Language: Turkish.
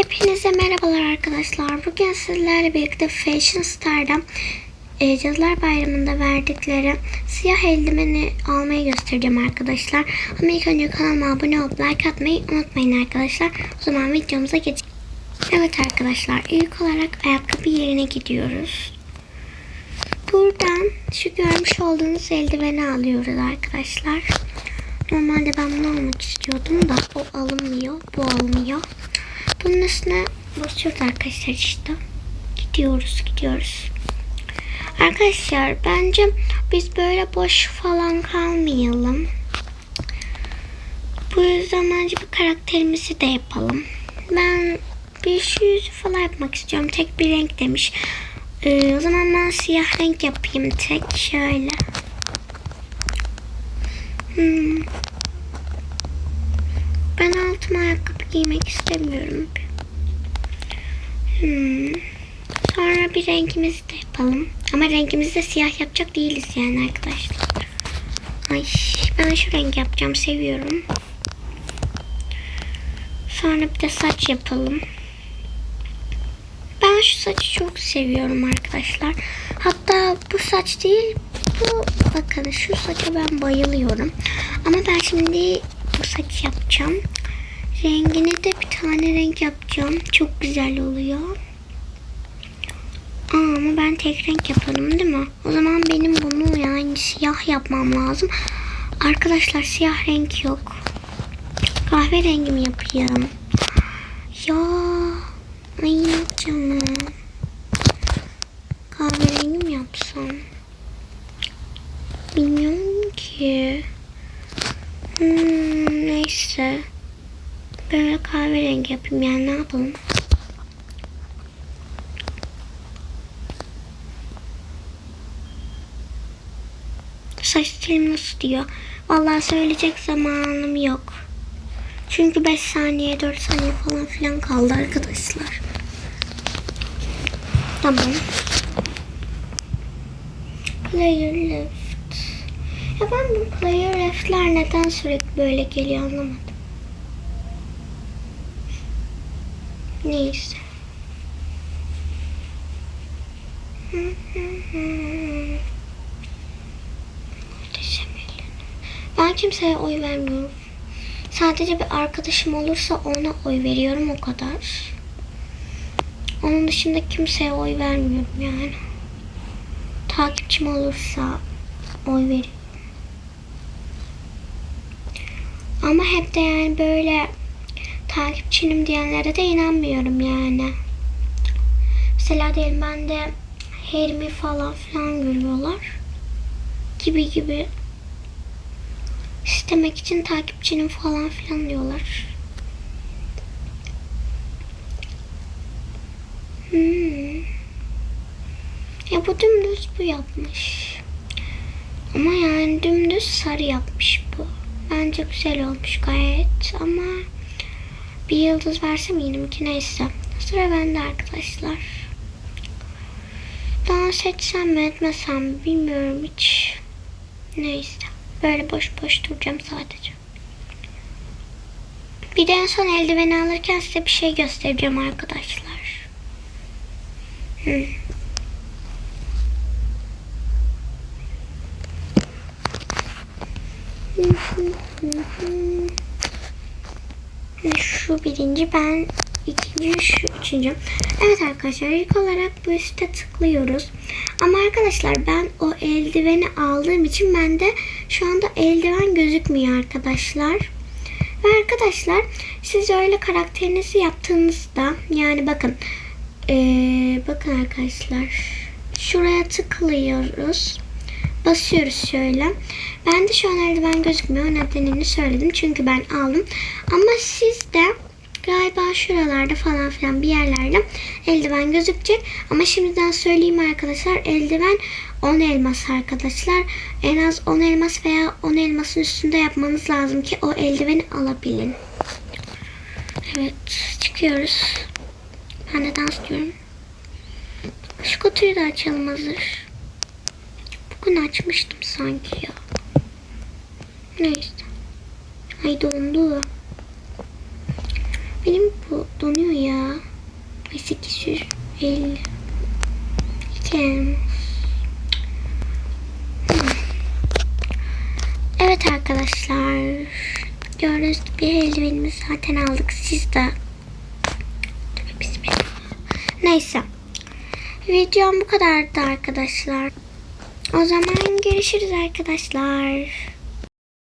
Hepinize merhabalar arkadaşlar. Bugün sizlerle birlikte Fashion Star'da e, Cadılar Bayramı'nda verdikleri siyah eldiveni almayı göstereceğim arkadaşlar. Ama ilk önce kanalıma abone olup like atmayı unutmayın arkadaşlar. O zaman videomuza geçelim. Evet arkadaşlar ilk olarak ayakkabı yerine gidiyoruz. Buradan şu görmüş olduğunuz eldiveni alıyoruz arkadaşlar. Normalde ben bunu almak istiyordum da o alınmıyor. Bu alınmıyor. Üstüne basıyoruz arkadaşlar işte. Gidiyoruz gidiyoruz. Arkadaşlar bence biz böyle boş falan kalmayalım. Bu yüzden bence bir karakterimizi de yapalım. Ben bir şu yüzü falan yapmak istiyorum. Tek bir renk demiş. Ee, o zaman ben siyah renk yapayım tek. Şöyle. Hmm. Ben altıma ayakkabı giymek istemiyorum. Hmm. Sonra bir rengimizi de yapalım. Ama rengimizi de siyah yapacak değiliz yani arkadaşlar. Ay ben şu renk yapacağım. Seviyorum. Sonra bir de saç yapalım. Ben şu saçı çok seviyorum arkadaşlar. Hatta bu saç değil bu bakın şu saça ben bayılıyorum. Ama ben şimdi bu saç yapacağım. Rengini de tane renk yapacağım. Çok güzel oluyor. Aa, ama ben tek renk yaparım değil mi? O zaman benim bunu yani siyah yapmam lazım. Arkadaşlar siyah renk yok. Kahverengi mi yapayım? Ya ay yapacağım ben? Kahverengi mi yapsam? Bilmiyorum ki. Hmm, neyse. Böyle kahverengi yapayım yani ne yapalım? Saç stilim nasıl diyor? Vallahi söyleyecek zamanım yok. Çünkü 5 saniye 4 saniye falan filan kaldı arkadaşlar. Tamam. Player left. Ya ben bu player left'ler neden sürekli böyle geliyor anlamadım. Neyse. Ben kimseye oy vermiyorum. Sadece bir arkadaşım olursa ona oy veriyorum o kadar. Onun dışında kimseye oy vermiyorum yani. Takipçim olursa oy veriyorum. Ama hep de yani böyle takipçinim diyenlere de inanmıyorum yani. Mesela diyelim ben de Hermi falan filan görüyorlar. Gibi gibi. İstemek için takipçinim falan filan diyorlar. Hmm. Ya bu dümdüz bu yapmış. Ama yani dümdüz sarı yapmış bu. Bence güzel olmuş gayet ama bir yıldız versem iyiydim ki neyse. Sıra bende arkadaşlar. Daha seçsem mi etmesem bilmiyorum hiç. Neyse. Böyle boş boş duracağım sadece. Bir de en son eldiveni alırken size bir şey göstereceğim arkadaşlar. Hmm. Şu birinci ben ikinci şu üçüncü. Evet arkadaşlar ilk olarak bu üste tıklıyoruz. Ama arkadaşlar ben o eldiveni aldığım için bende şu anda eldiven gözükmüyor arkadaşlar. Ve arkadaşlar siz öyle karakterinizi yaptığınızda yani bakın ee, bakın arkadaşlar şuraya tıklıyoruz. Basıyoruz şöyle. Ben de şu an eldiven gözükmüyor. Nedenini söyledim. Çünkü ben aldım. Ama sizde galiba şuralarda falan filan bir yerlerde eldiven gözükecek. Ama şimdiden söyleyeyim arkadaşlar. Eldiven 10 elmas arkadaşlar. En az 10 elmas veya 10 elmasın üstünde yapmanız lazım ki o eldiveni alabilin. Evet. Çıkıyoruz. Ben de dans diyorum. Şu kutuyu da açalım hazır. Bugün açmıştım sanki ya. Neyse. Ay dondu. Benim bu donuyor ya. Ay 850. İki elmas. Hmm. Evet arkadaşlar. Gördüğünüz gibi eldivenimizi zaten aldık. Siz de. Neyse. Videom bu kadardı arkadaşlar. O zaman görüşürüz arkadaşlar.